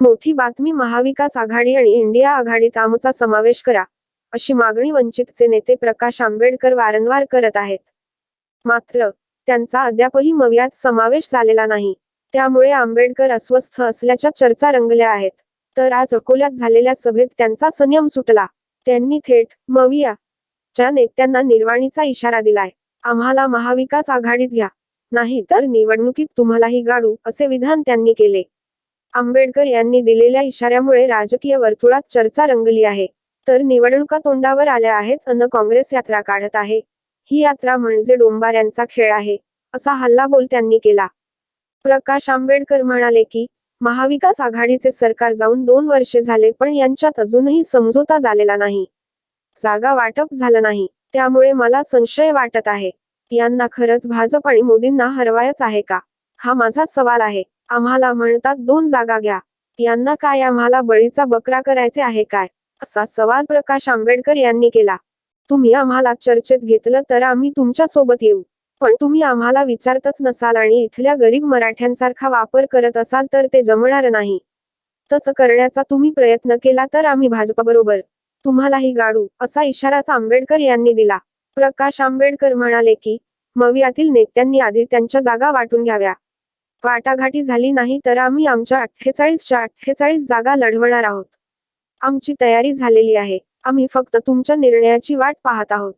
मोठी बातमी महाविकास आघाडी आणि इंडिया आघाडीत आमचा समावेश करा अशी मागणी वंचितचे नेते प्रकाश आंबेडकर वारंवार करत आहेत. मात्र त्यांचा अद्यापही मवियात समावेश झालेला नाही. त्यामुळे आंबेडकर अस्वस्थ असल्याच्या चर्चा रंगल्या आहेत. तर आज अकोल्यात झालेल्या सभेत त्यांचा संयम सुटला. त्यांनी थेट मविया च्या नेत्यांना निर्वाणीचा इशारा दिलाय. आम्हाला महाविकास आघाडीत घ्या. नाही तर निवडणुकीत तुम्हालाही गाडू असे विधान त्यांनी केले. आंबेडकर यांनी दिलेल्या इशाऱ्यामुळे राजकीय वर्तुळात चर्चा रंगली आहे. तर निवडणुका तोंडावर आल्या आहेत अन काँग्रेस यात्रा काढत आहे. ही यात्रा म्हणजे डोंबाऱ्यांचा खेळ आहे असा हल्लाबोल त्यांनी केला. प्रकाश आंबेडकर म्हणाले की महाविकास आघाडीचे सरकार जाऊन दोन वर्षे झाले पण यांच्यात अजूनही समझोता झालेला नाही. जागा वाटप झालं नाही त्यामुळे मला संशय वाटत आहे. यांना खरंच भाजप आणि मोदींना हरवायच आहे का? हा माझा सवाल आहे. आम्हाला म्हणतात दोन जागा घ्या. यांना काय आम्हाला बळीचा बकरा करायचे आहे काय? असा सवाल प्रकाश आंबेडकर यांनी केला. तुम्ही आम्हाला चर्चेत घेतलं तर आम्ही तुमच्यासोबत येऊ. पण तुम्ही आम्हाला विचारतच नसाल आणि इथल्या गरीब मराठ्यांसारखा वापर करत असाल तर ते जमणार नाही. तसं करण्याचा तुम्ही प्रयत्न केला तर आम्ही भाजपबरोबर. तुम्हालाही गाडू असा इशाराच आंबेडकर यांनी दिला. प्रकाश आंबेडकर म्हणाले की मवियातील नेत्यांनी आधी त्यांच्या जागा वाटून घ्याव्या. वाटाघाटी झाली नाही तर आम्ही आमच्या अठ्ठेचाळीसच्या अठ्ठेचाळीस जागा लढवणार आहोत. आमची तयारी झालेली आहे. आम्ही फक्त तुमच्या निर्णयाची वाट पाहत आहोत.